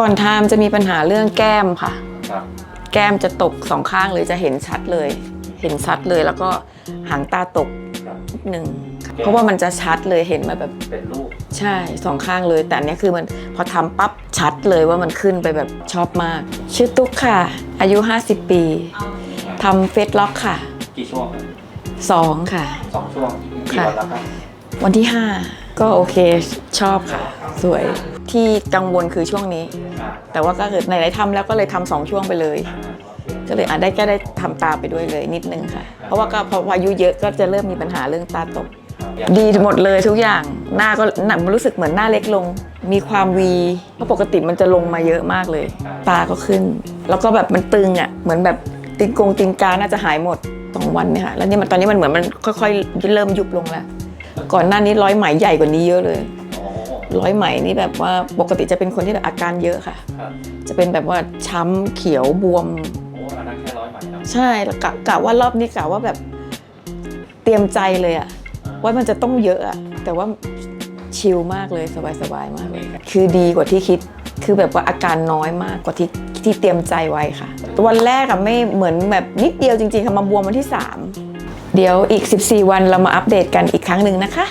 ก่อนทามจะมีปัญหาเรื่องแก้มค่ะ ครับแก้มจะตกสองข้างเลยจะเห็นชัดเลย เห็นชัดเลยแล้วก็หางตาตกครับ นิดหนึ่งเพราะว่ามันจะชัดเลยเห็นมาแบบเป็นลูกใช่สองข้างเลย แต่อันเนี้ยคือมันพอทำปั๊บชัดเลยว่ามันขึ้นไปแบบชอบมาก ชื่อตุ๊กค่ะ อายุ 50 ปีทำเฟซล็อกค่ะกี่ช่วงครับ2ค่ะ สองช่วงกี่ค่ะ วันแล้วครับ วันที่ 5 ก็โอเคชอบค่ะ สวยที่กังวลคือช่วงนี้ แต่ว่าก็เกิดไหนๆทำแล้วก็เลยทำสองช่วงไปเลย ก็เลยอะได้ก็ได้ทำตาไปด้วยเลยนิดนึงค่ะ เพราะว่าก็พออายุเยอะก็จะเริ่มมีปัญหาเรื่องตาตก ดีหมดเลยทุกอย่างหน้าก็หนัมันรู้สึกเหมือนหน้าเล็กลง มีความวีเพราะปกติมันจะลงมาเยอะมากเลย ตาก็ขึ้น แล้วก็แบบมันตึงอะเหมือนแบบติงกงติงกาน่าจะหายหมดสองวันเนี่ยค่ะแล้วนี่มันตอนนี้มันเหมือนมันค่อยๆเริ่มยุบลงแล้ว ก่อนหน้านี้ร้อยไหมใหญ่กว่านี้เยอะเลยโอ้ร้อยไหมนี่แบบว่าปกติจะเป็นคนที่แบบอาการเยอะค่ะ ครับจะเป็นแบบว่าช้ำเขียวบวม โอ้อันนั้นแค่ร้อยไหมเนาะใช่แล้วกะกะว่ารอบนี้กะว่าแบบเตรียมใจเลยอะว่ามันจะต้องเยอะอะแต่ว่า ชิลมากเลยสบายๆมากเลย คือดีกว่าที่คิดคือแบบว่าอาการน้อยมากกว่าที่ที่เตรียมใจไว้ค่ะ วันแรกอะไม่เหมือนแบบนิดเดียวจริงๆค่ะมาบวมวันที่ 3 เดี๋ยวอีก 14 วันเรามาอัปเดตกันอีกครั้งหนึ่งนะคะ